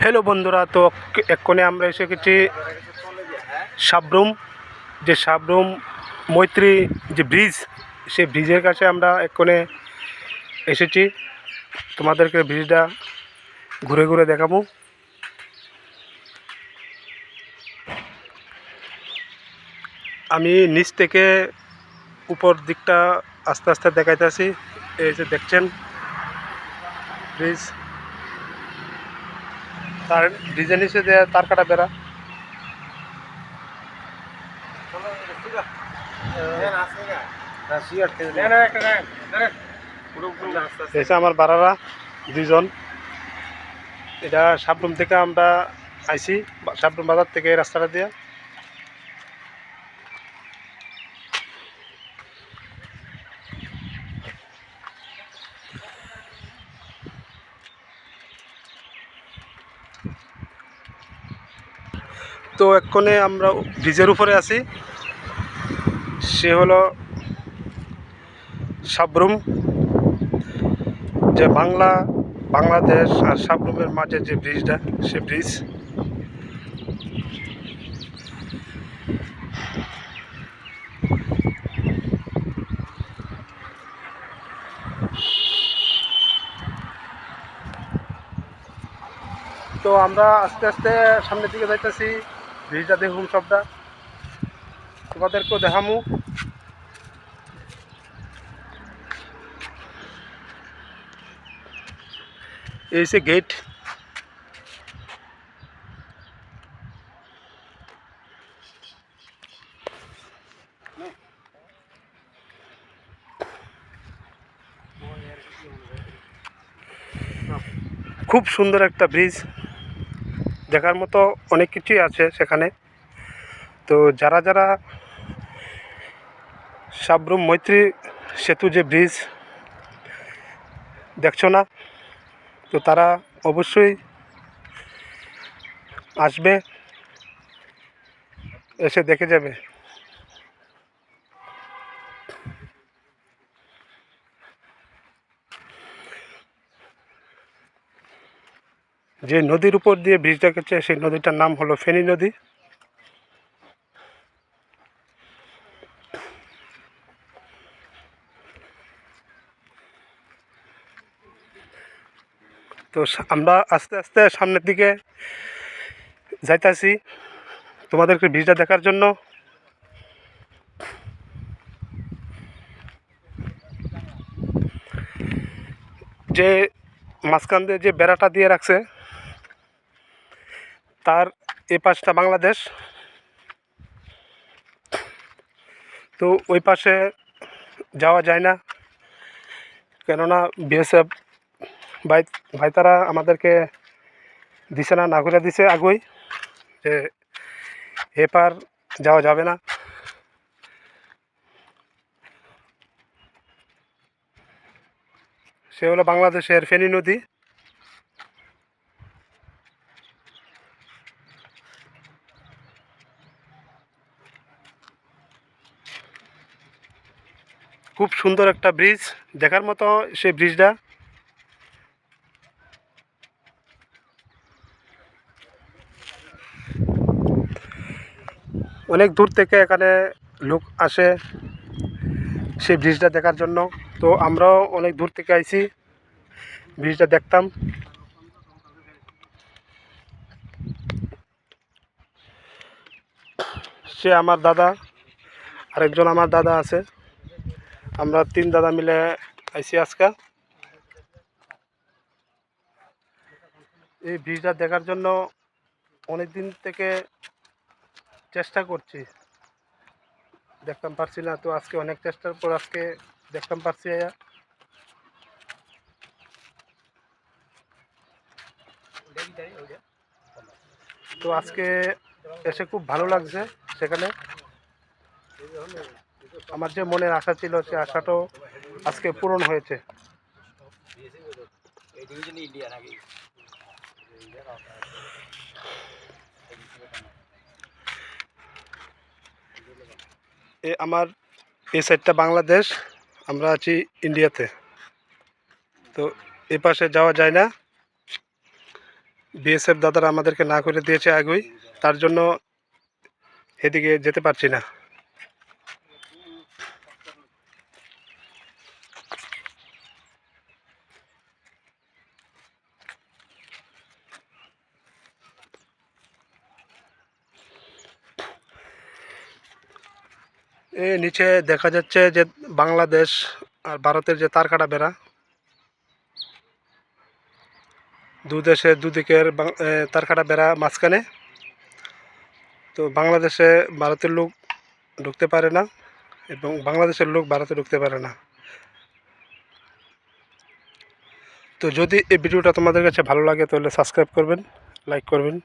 Hello বন্ধুরা, তো এক্ষণে আমরা এসে গেছি সাবরুম। যে সাবরুম মৈত্রী যে ব্রিজ, সে ব্রিজের কাছে আমরা এক্ষণে এসেছি। তোমাদেরকে ব্রিজটা ঘুরে ঘুরে দেখাবো। আমি নিচ থেকে উপর দিকটা আস্তে আস্তে দেখাইতেছি। এই যে দেখছেন ব্রিজ। তার ডিজাইন হিসেবে দেয়া, তার কাটা বেড়া। এসে আমার বাড়ারা দুজন এটা সাবরুম থেকে আমরা আইছি, সাবরুম বাজার থেকে রাস্তাটা দিয়ে। তো এক্ষণে আমরা ব্রিজের উপরে আছি। সে হলো সাবরুম, যে বাংলা, বাংলাদেশ আর সাবরুমের মাঝে যে ব্রিজটা, সে ব্রিজ। তো আমরা আস্তে আস্তে সামনের দিকে যাইতেছি। ব্রিজটা দেখুন সবটা। তোমাদেরকেও দেখামু। এই সে গেট খুব সুন্দর একটা ব্রিজ দেখার মতো অনেক কিছুই আছে সেখানে। তো যারা যারা সাবরুম মৈত্রী সেতু যে ব্রিজ দেখছ না, তো তারা অবশ্যই আসবে, এসে দেখে যাবে। যে নদীর উপর দিয়ে ব্রিজটা গেছে সেই নদীটার নাম হলো ফেনী নদী। তো আমরা আস্তে আস্তে সামনের দিকে যাইতাছি তোমাদেরকে ব্রিজটা দেখার জন্য। যে মাঝখান দিয়ে যে বেড়াটা দিয়ে রাখছে তার এ পাশটা বাংলাদেশ। তো ওই পাশে যাওয়া যায় না। কেননা বিএসএফ ভাই ভাই তারা আমাদেরকে দিছে না না দিছে আগুই যে এপার যাওয়া যাবে না। সে হলো বাংলাদেশের ফেনী নদী। খুব সুন্দর একটা ব্রিজ দেখার মতো সেই ব্রিজটা অনেক দূর থেকে এখানে লোক আসে সেই ব্রিজটা দেখার জন্য। তো আমরাও অনেক দূর থেকে আইছি। ব্রিজটা দেখতাম। সে আমার দাদা। আরেকজন আমার দাদা আছে। আমরা তিন দাদা মিলে আইছি আজকে। এই ব্রিজটা দেখার জন্য অনেক দিন থেকে চেষ্টা করছি। দেখতাম পারছি না, তো আজকে অনেক চেষ্টার পর আজকে দেখতাম পারছি আয়া। তো আজকে এসে খুব ভালো লাগছে সেখানে। আমার যে মনের আশা ছিল, সে আশাটাও আজকে পূরণ হয়েছে। এ আমার এই সাইডটা বাংলাদেশ, আমরা আছি ইন্ডিয়াতে। তো এ পাশে যাওয়া যায় না। বিএসএফ দাদারা আমাদেরকে না করে দিয়েছে আগেই, তার জন্য এদিকে যেতে পারছি না। এ নিচে দেখা যাচ্ছে যে বাংলাদেশ আর ভারতের যে তারকাটা বেড়া। দু দেশে দুদিকের এ, তারকাটা বেড়া মাঝখানে। তো বাংলাদেশে ভারতের লোক ঢুকতে পারে না এবং বাংলাদেশের লোক ভারতে ঢুকতে পারে না। তো যদি এই ভিডিওটা তোমাদের কাছে ভালো লাগে তাহলে সাবস্ক্রাইব করবেন লাইক করবেন।